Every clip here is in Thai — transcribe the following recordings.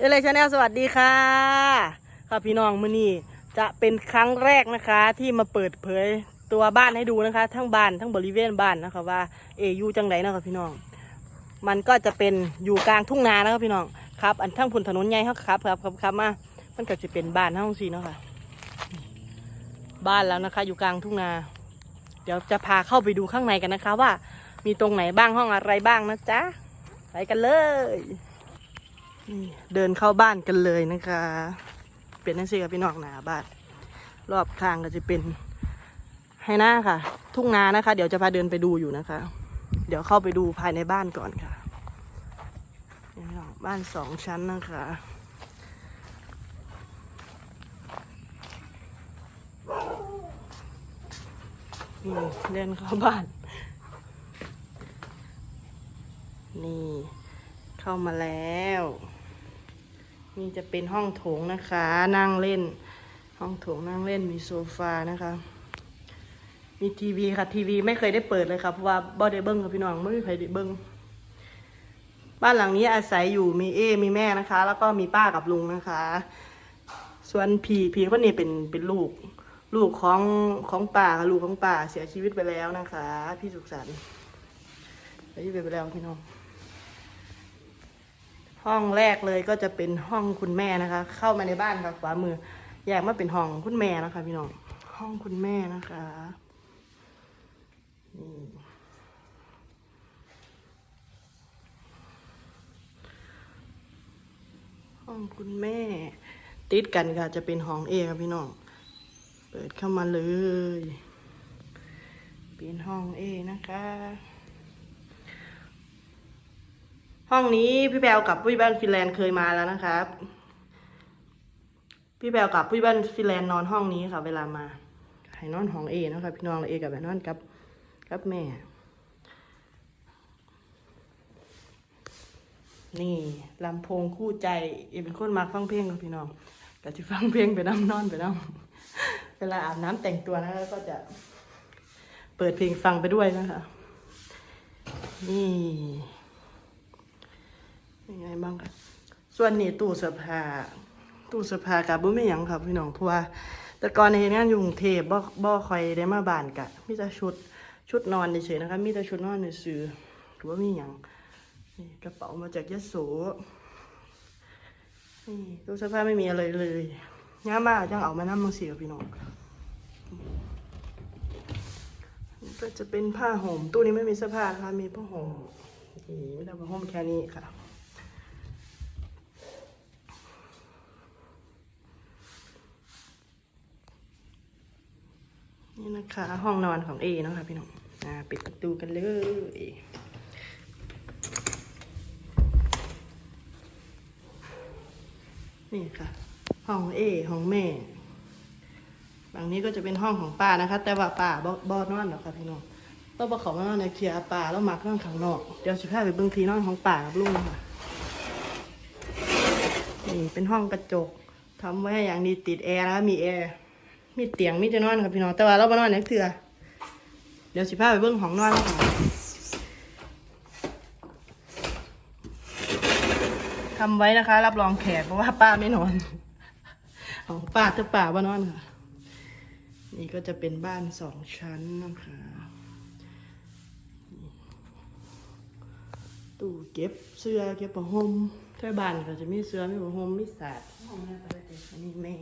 เอเลชาแนลสวัสดีค่ะ ค่ะพี่น้องมื้อนี้จะเป็นครั้งแรกนะคะ ที่มาเปิดเผยตัวบ้านให้ดูนะคะ ทั้งบ้านทั้งบริเวณบ้านนะคะว่าเออยูจังไหนะคะพี่น้อง มันก็จะเป็นอยู่กลางทุ่งนานะครับพี่น้องครับ อันทั้งพุ่นถนนใหญ่ครับครับครับครับมามันก็จะเป็นบ้านทั้งสี่เนาะค่ะ บ้านแล้วนะคะ อยู่กลางทุ่งนา เดี๋ยวจะพาเข้าไปดูข้างในกันนะคะ ว่า มีตรงไหนบ้างห้องอะไรบ้างนะจ๊ะไปกันเลย นี่เดินเข้าบ้านกันเลยนะคะ เป็นนั่นสิครับพี่น้องหนาบ้านรอบทางก็จะเป็นให้หน้าค่ะ ทุ่งนานะคะ เดี๋ยวจะพาเดินไปดูอยู่นะคะ เดี๋ยวเข้าไปดูภายในบ้านก่อนค่ะบ้านสองชั้นนะคะนี่เดินเข้าบ้าน นี่ เข้ามาแล้ว นี่จะเป็นห้องโถงนะคะ นั่งเล่น ห้องโถงนั่งเล่นมีโซฟานะคะ มีทีวีค่ะ ทีวีไม่เคยได้เปิดเลยค่ะเพราะว่าบ่ได้เบิ้งค่ะพี่น้องไม่มีใครได้เบิ้งบ้านหลังนี้อาศัยอยู่มีเอ มีแม่นะคะ แล้วก็มีป้ากับลุงนะคะ ส่วนพี่พี่คนนี้เป็นเป็นลูก ลูกของของป่าลูกของป่าเสียชีวิตไปแล้วนะคะ พี่สุขสันต์เสียชีวิตไปแล้วพี่น้อง ห้องแรกเลยก็จะเป็นห้องคุณแม่นะคะ เข้ามาในบ้านค่ะขวามือแยกมาเป็นห้องคุณแม่นะคะ พี่น้องห้องคุณแม่นะคะห้องคุณแม่ ติดกันค่ะจะเป็นห้องเอครับพี่น้อง เปิดเข้ามาเลย เป็นห้องเอนะคะ ห้องนี้พี่แบลกับพี่บ้านฟินแลนด์เคยมาแล้วนะครับ พี่แบลกับพี่บ้านฟินแลนด์นอนห้องนี้ค่ะ เวลามาให้นอนห้องเอนะคะพี่น้องเอกับแบบนอนกับกับแม่ นี่ลำโพงคู่ใจเอเป็นคนมักฟังเพลงกับพี่น้องก็จะฟังเพลงไปน้ำนอนไปน้ำเวลาอาบน้ำแต่งตัวนะคะก็จะเปิดเพลงฟังไปด้วยนะคะนี่ ยังไงบ้างคะส่วนนี้ตู้เสื้อผ้าตู้เสื้อผ้ากับบุ้ไม่หยังครับพี่น้องเพราะว่าแต่ก่อนในงานอยู่กรุงเทพบ่บ่คอยได้มาบ้านกะมีแต่ชุดชุดนอนเฉยๆนะคะมีแต่ชุดนอนซื่อหรือว่ามีหยังนี่กระเป๋ามาจากยะโสนี่ตู้เสื้อผ้าไม่มีอะไรเลยย่ามากจังเอามานั่งมังสีกับพี่น้องก็จะเป็นผ้าห่มตู้นี้ไม่มีเสื้อผ้านะคะมีผ้าห่มนี่ไม่ได้ผ้าห่มแค่นี้ค่ะ นี่นะคะ ห้องนอนของเอนะคะพี่น้องอ่าปิดประตูกันเลยนี่ค่ะ ห้องเอห้องแม่ฝั่งนี้ก็จะเป็นห้องของป้านะคะ แต่ว่าป้าบ่บ่นอนหรอกค่ะพี่น้องเราบ่เขามานอนในเคลียร์ป้าแล้วมักนอนข้างนอก เดี๋ยวสิพาไปเบิ่งทีนอนของป้ากับลุงค่ะนี่เป็นห้องกระจกทำไว้ให้อย่างดีติดแอร์แล้วมีแอร์ มีเตียงมีจะนอนครับพี่น้องแต่ว่าเราบ่นอนในเถื่อเดี๋ยวสิพาไปเบิ่งห้องนอนแล้วค่ะทำไว้นะคะ รับรองแขกเพราะว่าป้าไม่นอนของป้าถ้าป้าบ่นอนค่ะ นี่ก็จะเป็นบ้านสองชั้นนะคะตู้เก็บเสื้อเก็บผ้าห่มถ้าบ้านก็จะมีเสื้อมีผ้าห่มมีสาดห้องแม่ก็ได้อันนี้แม่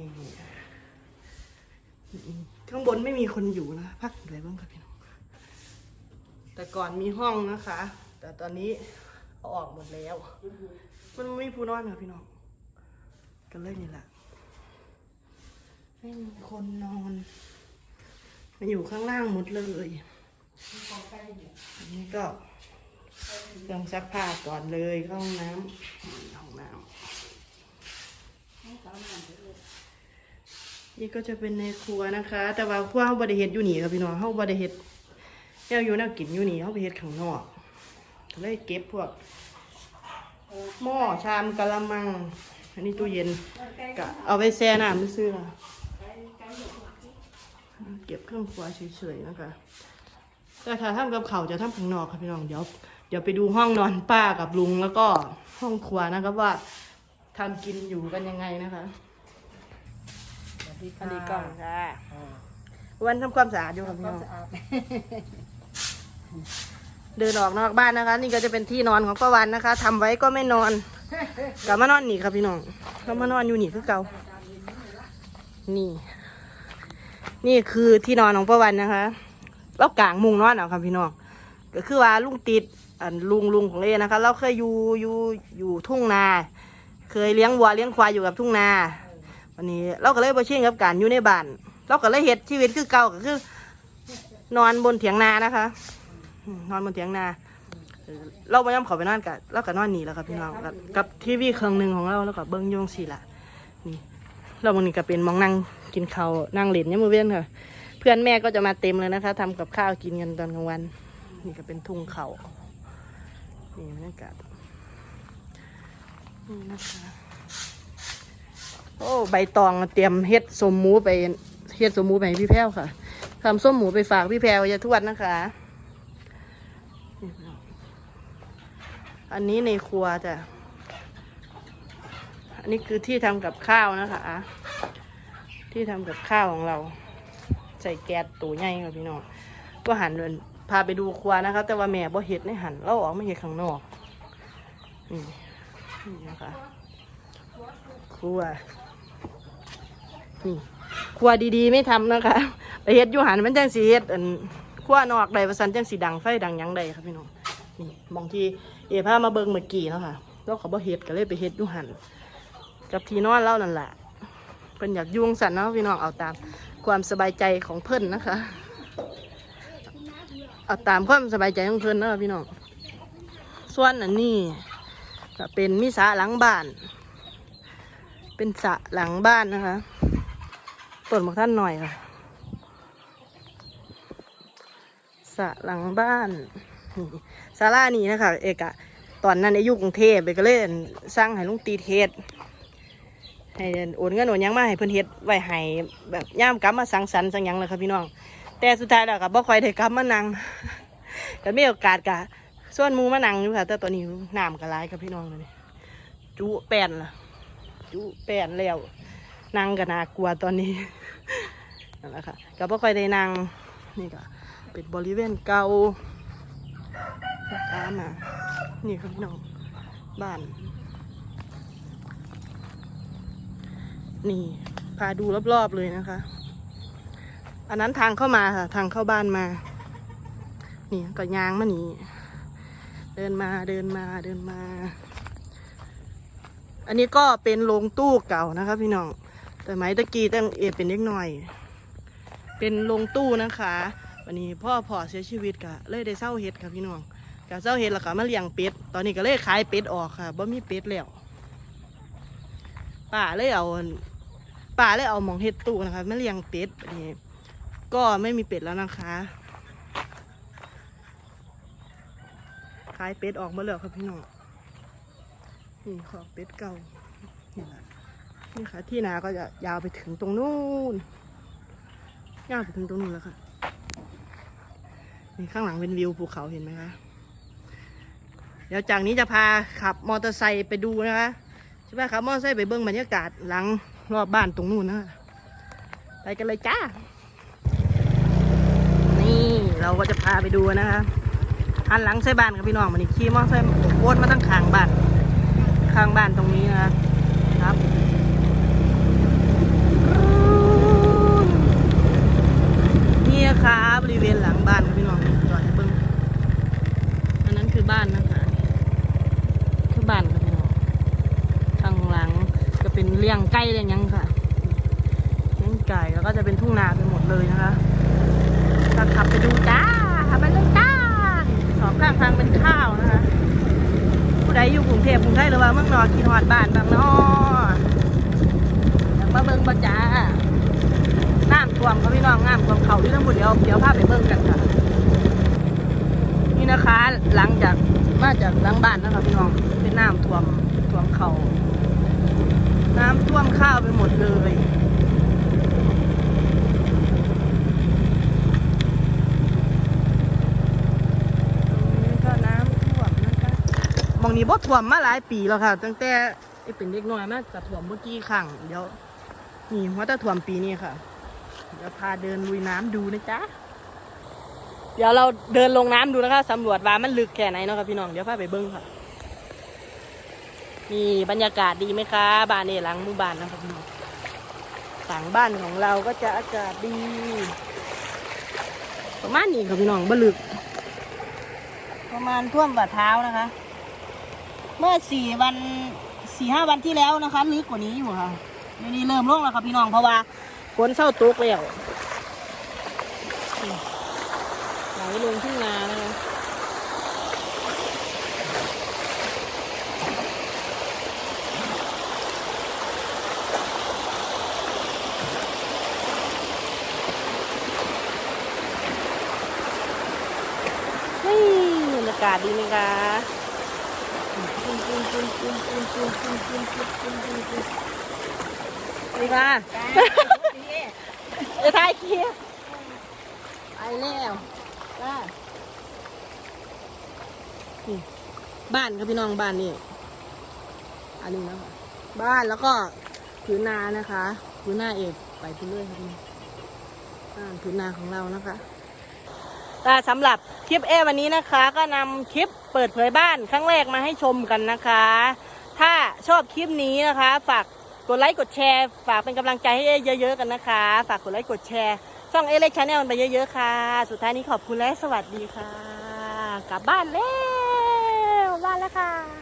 ข้างบ นไม่มีคนอยู่นะพักอะไรบ้างครับพี่น้องแต่ก่อนมีห้องนะคะ แต่ตอนนี้เอาออกหมดแล้ว มันไม่มีผู้นอนค่ะพี่น้องกันเลยนี่แหละไม่มีคนนอนมาอยู่ข้างล่างหมดเลยอันนี้ก็เครื่องซักผ้าก่อนเลยเข้าห้องน้ำห้องน้ำ นี่ก็จะเป็นในครัวนะคะ แต่ว่าครัวเขาบริเฮ็ดอยู่นี่ครับพี่น้องเขาบริเฮ็ดแนวอยู่แนวกินอยู่นี่เขาไปเฮ็ดข้างนอกเลยเก็บพวกหม้อชามกะละมัง อันนี้ตู้เย็นก็เอาไปแช่น้ำซื้อล่ะเก็บเครื่องครัวเฉยๆนะคะแต่ถ้าทำกับเขาจะทำข้างนอกครับพี่น้องเดี๋ยวเดี๋ยวไปดูห้องนอนป้ากับลุงแล้วก็ห้องครัวนะครับว่าทำกินอยู่กันยังไงนะคะ ดีอัค่ะนนี้กล้องค่ะอ่าวันทำความสะอาดอยู่ค่ะทำพี่ความน้องสะอาดเดินออกนอกบ้านนะคะ นี่ก็จะเป็นที่นอนของป้าวันนะคะทำไว้ก็ไม่นอนกลับมานอนนี่ครับพี่น้องเรามานอนอยู่นี่คือเก่านี่ นี่คือที่นอนของป้าวันนะคะเรากางมุงนอนเอาครับพี่น้องก็คือว่าลุงติดอันลุงลุงของเอนะคะ เราเคยอยู่อยู่อยู่ทุ่งนา เคยเลี้ยงวัวเลี้ยงควายอยู่กับทุ่งนา วันนี้เราก็เลยไปเชื่อกับการอยู่ในบ้านเราก็เลยเห็ดชีวิตคือเก่าก็คือ นอนบนเถียงนานะคะนอนบนเถียงนา เราไม่ยอมเขอไปนอนกับเราก็นอนหนีแล้วครับพี่น้องกับกับทีวีเครื่องหนึ่งของเราแล้วก็เบิ้งยงสีละนี่เราบางนี้ก็เป็นมองนั่งกินข้าวนั่งเล่นเนี่ยมือเว้นค่ะ เพื่อนแม่ก็จะมาเต็มเลยนะคะทำกับข้าวกินกันตอนกลางวัน นี่ก็เป็นทุ่งเขานี่บรรยากาศนี่นะคะ โอ้ใบตองเตรียมเฮ็ดสมหมูไปเฮ็ดสมหมูไปให้พี่แพ้วค่ะทำส้มหมูไปฝากพี่แพรวยายทวดนะคะ อันนี้ในครัวจ้ะ อันนี้คือที่ทำกับข้าวนะคะ ที่ทำกับข้าวของเรา ใส่แก๊สตัวใหญ่ค่ะพี่น้อง ก็หันเดินพาไปดูครัวนะคะ แต่ว่าแม่บ่เห็ดในหันเราออกไม่เห็ดข้างนอก นี่นี่นะคะครัว นี่ครัวดีๆไม่ทำนะคะไปเฮ็ดอยู่หันมันจังสีเฮ็ดอันครัวนอกใดประสันจังสีดังไฟดังยังใดครับพี่น้องนี่มองที่เอพามาเบิ่งเมื่อกี้เนาะค่ะแล้วเขาบ่เฮ็ดก็เลยไปเฮ็ดอยู่หันกับที่นอนเล่านั่นแหละเพิ่นอยากยุ่งสันเนาะพี่น้องเอาตามความสบายใจของเพิ่นนะคะเอาตามความสบายใจของเพิ่นเนาะพี่น้อง ส่วนอันนี้ก็เป็นมิสาหลังบ้าน เป็นสะหลังบ้านนะคะ ต้นมะท่านหน่อยค่ะสะหลังบ้านนี่าลานี้นะคะเอกอะตอนนั้นอายุกรุงเทพเอกก็เลยสร้างให้ลุงตีเทศให้โอนเงินโอนยังมาให้เพิ่นเฮ็ดไว้ให้แบบย่ามกลับมาสังสรรค์สังยังเลยค่ะพี่น้อง แต่สุดท้ายแล้วก็บบ่คอยได้กลับมานั่งก็มีโอกาสกะส่วนมูมานั่งอยู่ค่ะแต่ตอนนี้น้ำก็ร้ายกับพี่น้องเลยจุแป้นล่ะ จุแป้นแล้ว นั่งก็น่ากลัวตอนนี้นั่นแหละค่ะก็บ่ค่อยได้นั่งนี่ก็เป็นบริเวณเก่าตามมานี่ครับพี่น้องบ้าน นี่พาดูรอบๆเลยนะคะ อันนั้นทางเข้ามาค่ะ ทางเข้าบ้านมา นี่ก็ยางมานี่เดินมาเดินมาเดินมา อันนี้ก็เป็นโรงตู้เก่านะคะพี่น้อง แต่ไม้ตะกี้ตั้งเอเป็นเล็กหน่อย เป็นโรงตู้นะคะ วันนี้พ่อพ่อเสียชีวิตกะเลยได้เศร้าเห็ดค่ะพี่น้องกะเศร้าเห็ดแล้วก็มาเลี้ยงเป็ด ตอนนี้ก็เลยขายเป็ดออกค่ะบ่มีเป็ดแล้วป้าเลยเอาป้าเลยเอาหมองเห็ดตู้นะคะมาเลี้ยงเป็ดอันนี้ก็ไม่มีเป็ดแล้วนะคะขายเป็ดออกมาแล้วครับพี่น้องนี่ขอบเป็ดเก่านี่แหละ นี่ค่ะ ที่นาก็จะยาวไปถึงตรงนู้นยาวไปถึงตรงนู้นแล้วค่ะนี่ข้างหลังเป็นวิวภูเขาเห็นไหมคะเดี๋ยวจากนี้จะพาขับมอเตอร์ไซค์ไปดูนะคะใช่ไหมขับมอเตอร์ไซค์ไปเบิ้งบรรยากาศหลังรอบบ้านตรงนู้นนะไปกันเลยจ้า นี่เราก็จะพาไปดูนะคะหันหลังใส่บ้านกับพี่น้องมันนี่ขี่มอเตอร์ไซค์วนมาตั้งข้างบ้านข้างบ้านตรงนี้นะคะครับ นี่นะคะบริเวณหลังบ้านพี่น้องจอดเบิ้งอันนั้นคือบ้านนะคะคือบ้านครับพี่น้องข้างหลังจะเป็นเลี้ยงไก่เลี้ยงยังค่ะเลี้ยงไก่แล้วก็จะเป็นทุ่งนาไปหมดเลยนะคะก็ขับไปดูจ้าขับไปเลยจ้าสองข้างทางเป็นข้าวนะคะผู้ใดอยู่กรุงเทพกรุงไทยหรือว่าเมืองนอกกินหอดบ้านบางนอกมาเบิ่งบ่จ้าน้ำท่ วมเขาพี่น้องน้ำท่วมเขาที่ทั้งหมดเดียวเดี๋ยวพาไปเบิ่งกันค่ะนี่นะคะหลังจากมาจากหลังบ้านนะคะพี่น้องเป็นน้ำท่วมท่วมเขาน้ำท่วมข้าวไปหมดเลยตรงนี้ก็น้ำท่วมนะคะมองนี่บ่ท่วมมาหลายปีแล้วค่ะ ตั้งแต่ไอเป็นเด็กน้อยมากกระท่วมเมื่อกี้ครั้งเดี๋ยวนี่หัวแตะท่วมปีนี้ค่ะ เดี๋ยวพาเดินลุยน้ำดูนะจ๊ะ เดี๋ยวเราเดินลงน้ำดูนะคะสำรวจว่ามันลึกแค่ไหนเนาะค่ะพี่น้อง เดี๋ยวพาไปเบิ้งค่ะนี่บรรยากาศดีไหมคะบ้านนี่หลังหมู่บ้านนะครับพี่น้องหลังบ้านของเราก็จะอากาศดี ประมาณนี้ครับพี่น้องบ่ลึก ประมาณท่วมฝ่าเท้านะคะ เมื่อสี่วันสี่ห้าวันที่แล้วนะคะ ลึกกว่านี้อยู่ค่ะเดี๋ยวนี้เริ่มลงแล้วครับพี่น้องเพราะว่า ฝนเศร้าตกแล้วไหลลงที่งนานะคะเฮ้ยบรรยากาศดีไหมคะดีค่ะ จะถ่ายคลิปไปแล้วบ้านนี่บ้านครับพี่น้องบ้านนี่อันนี้นะคะบ้านแล้วก็ผืนนานะคะผืนนาเอกไปไปเรื่อยครับพี่บ้านผืนนาของเรานะคะแต่สำหรับคลิปเอวันนี้นะคะ ก็นำคลิปเปิดเผยบ้านครั้งแรกมาให้ชมกันนะคะ ถ้าชอบคลิปนี้นะคะ ฝาก กดไลค์กดแชร์ ฝากเป็นกำลังใจให้เยอะ ๆ กันนะคะ ฝากกดไลค์กดแชร์ช่องเอเล็กชาแนลไปเยอะๆค่ะ สุดท้ายนี้ขอบคุณและสวัสดีค่ะ กลับบ้านแล้วบ้านแล้วค่ะ